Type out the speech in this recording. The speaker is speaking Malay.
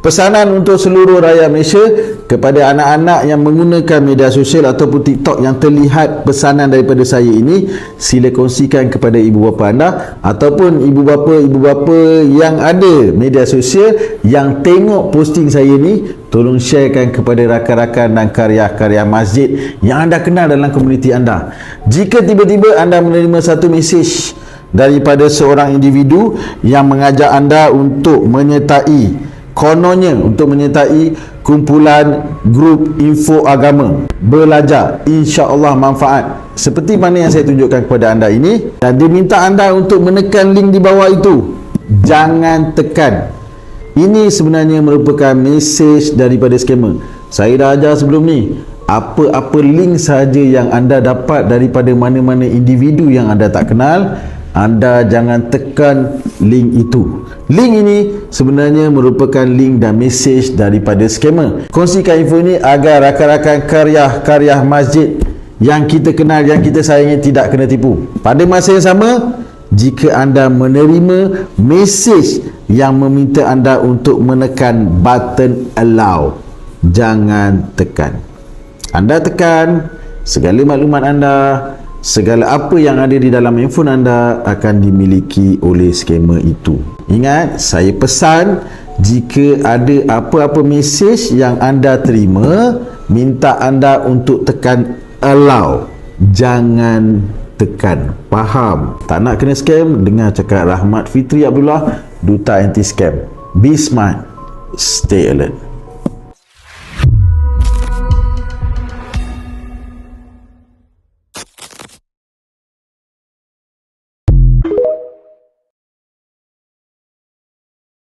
Pesanan untuk seluruh rakyat Malaysia kepada anak-anak yang menggunakan media sosial ataupun TikTok yang terlihat pesanan daripada saya ini sila kongsikan kepada ibu bapa anda ataupun ibu bapa ibu bapa yang ada media sosial yang tengok posting saya ni tolong sharekan kepada rakan-rakan dan karya-karya masjid yang anda kenal dalam komuniti anda. Jika tiba-tiba anda menerima satu mesej daripada seorang individu yang mengajak anda untuk menyertai kononnya untuk menyertai kumpulan grup info agama. Belajar insya-Allah manfaat. Seperti mana yang saya tunjukkan kepada anda ini dan diminta anda untuk menekan link di bawah itu. Jangan tekan. Ini sebenarnya merupakan mesej daripada scammer saya dah ajar sebelum ni apa-apa link sahaja yang anda dapat daripada mana-mana individu yang anda tak kenal anda jangan tekan link itu. Link ini sebenarnya merupakan link dan mesej daripada scammer kongsikan info ini agar rakan-rakan karya-karya masjid yang kita kenal yang kita sayangi tidak kena tipu. Pada masa yang sama jika anda menerima mesej yang meminta anda untuk menekan button allow jangan tekan. Anda tekan segala maklumat anda segala apa yang ada di dalam handphone anda akan dimiliki oleh scammer itu. Ingat, saya pesan jika ada apa-apa mesej yang anda terima, minta anda untuk tekan allow. Jangan tekan. Faham? Tak nak kena scam? Dengar cakap Rahmat Fitri Abdullah, Duta Anti Scam. Be smart. Stay alert.